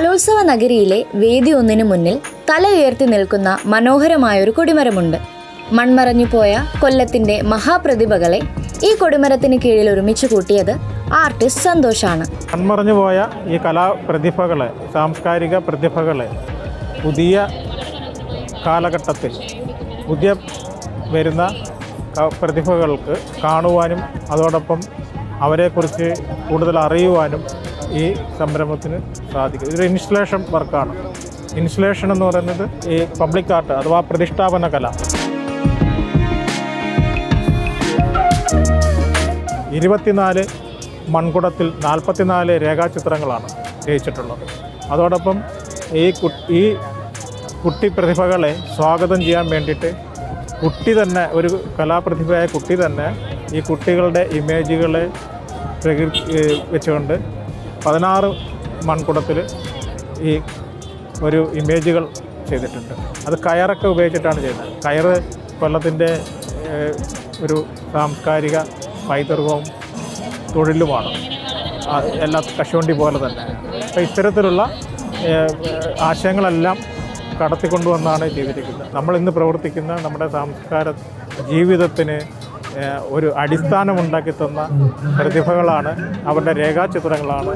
കലോത്സവ നഗരിയിലെ വേദി ഒന്നിനു മുന്നിൽ തല ഉയർത്തി നിൽക്കുന്ന മനോഹരമായൊരു കൊടിമരമുണ്ട്. മൺമറഞ്ഞു പോയ കൊല്ലത്തിന്റെ മഹാപ്രതിഭകളെ ഈ കൊടിമരത്തിന് കീഴിൽ ഒരുമിച്ച് കൂട്ടിയത് ആർട്ടിസ്റ്റ് സന്തോഷാണ്. മൺമറഞ്ഞു പോയ ഈ കലാപ്രതിഭകളെ സാംസ്കാരിക പ്രതിഭകളെ പുതിയ കാലഘട്ടത്തിൽ പുതിയ വരുന്ന പ്രതിഭകൾക്ക് കാണുവാനും അതോടൊപ്പം അവരെക്കുറിച്ച് കൂടുതൽ അറിയുവാനും ഈ സംരംഭത്തിന് സാധിക്കും. ഇതൊരു ഇൻസ്റ്റലേഷൻ വർക്കാണ്. ഇൻസ്റ്റലേഷൻ എന്ന് പറയുന്നത് ഈ പബ്ലിക് ആർട്ട് അഥവാ പ്രതിഷ്ഠാപന കല. ഇരുപത്തിനാല് മൺകുടത്തിൽ നാൽപ്പത്തിനാല് രേഖാചിത്രങ്ങളാണ് രചിച്ചിട്ടുള്ളത്. അതോടൊപ്പം ഈ ഈ കുട്ടി പ്രതിഭകളെ സ്വാഗതം ചെയ്യാൻ വേണ്ടിയിട്ട് കുട്ടി തന്നെ ഒരു കലാപ്രതിഭയായ കുട്ടി തന്നെ ഈ കുട്ടികളുടെ ഇമേജുകളെ പ്രകൃതി വെച്ചുകൊണ്ട് പതിനാറ് മൺകുടത്തിൽ ഈ ഒരു ഇമേജുകൾ ചെയ്തിട്ടുണ്ട്. അത് കയറൊക്കെ ഉപയോഗിച്ചിട്ടാണ് ചെയ്യുന്നത്. കയറ് കൊല്ലത്തിന്റെ ഒരു സാംസ്കാരിക പൈതൃകവും തൊഴിലുമാണ്. എല്ലാ കശുവണ്ടി പോലെ തന്നെ. അപ്പോൾ ഇത്തരത്തിലുള്ള ആശയങ്ങളെല്ലാം കടത്തിക്കൊണ്ടുവന്നാണ് ചെയ്തിരിക്കുന്നത്. നമ്മൾ ഇന്ന് പ്രവർത്തിക്കുന്ന നമ്മുടെ സംസ്കാര ജീവിതത്തിന് ഒരു അടിസ്ഥാനം ഉണ്ടാക്കി തന്ന പ്രതിഭകളാണ് അവരുടെ രേഖാചിത്രങ്ങളാണ്.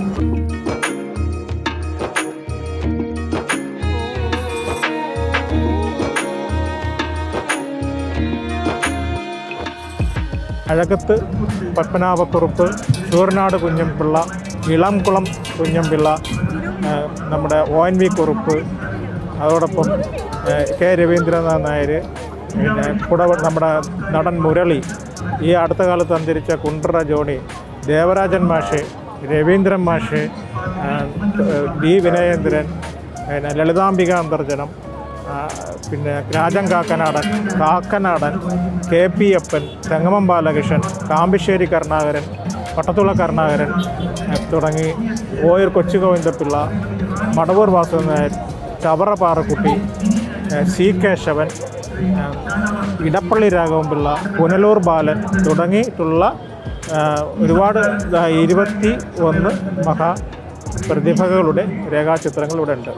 അഴകത്ത് പത്മനാഭക്കുറുപ്പ് ചൂർനാട് കുഞ്ഞംപിള്ള ഇളംകുളം കുഞ്ഞംപിള്ള ഏഹ് നമ്മുടെ ഒ എൻ വി കുറുപ്പ് അതോടൊപ്പം കെ രവീന്ദ്രനാഥ് നായർ പിന്നെ കൂടെ നമ്മുടെ നടൻ മുരളി ഈ അടുത്ത കാലത്ത് അന്തരിച്ച കുണ്ട്ര ജോണി ദേവരാജൻ മാഷ് രവീന്ദ്രൻ മാഷ് ഡി വിനയേന്ദ്രൻ പിന്നെ ലളിതാംബിക അന്തർജനം പിന്നെ രാജൻ കാക്കനാടൻ കാക്കനാടൻ കെ പി അപ്പൻ തെങ്ങമം ബാലകൃഷ്ണൻ കാമ്പിശ്ശേരി കരുണാകരൻ പട്ടത്തുള്ള കരുണാകരൻ തുടങ്ങി ഓയർ കൊച്ചു ഗോവിന്ദപിള്ള മടവൂർ വാസുദേവൻ നായർ ചവറ പാറക്കുട്ടി സി കേശവൻ ഇടപ്പള്ളി രാഘവൻപിള്ള പുനലൂർ ബാലൻ തുടങ്ങിയിട്ടുള്ള ഒരുപാട് ഇരുപത്തി ഒന്ന് മഹാ പ്രതിഭകളുടെ രേഖാചിത്രങ്ങൾ ഇവിടെ ഉണ്ട്.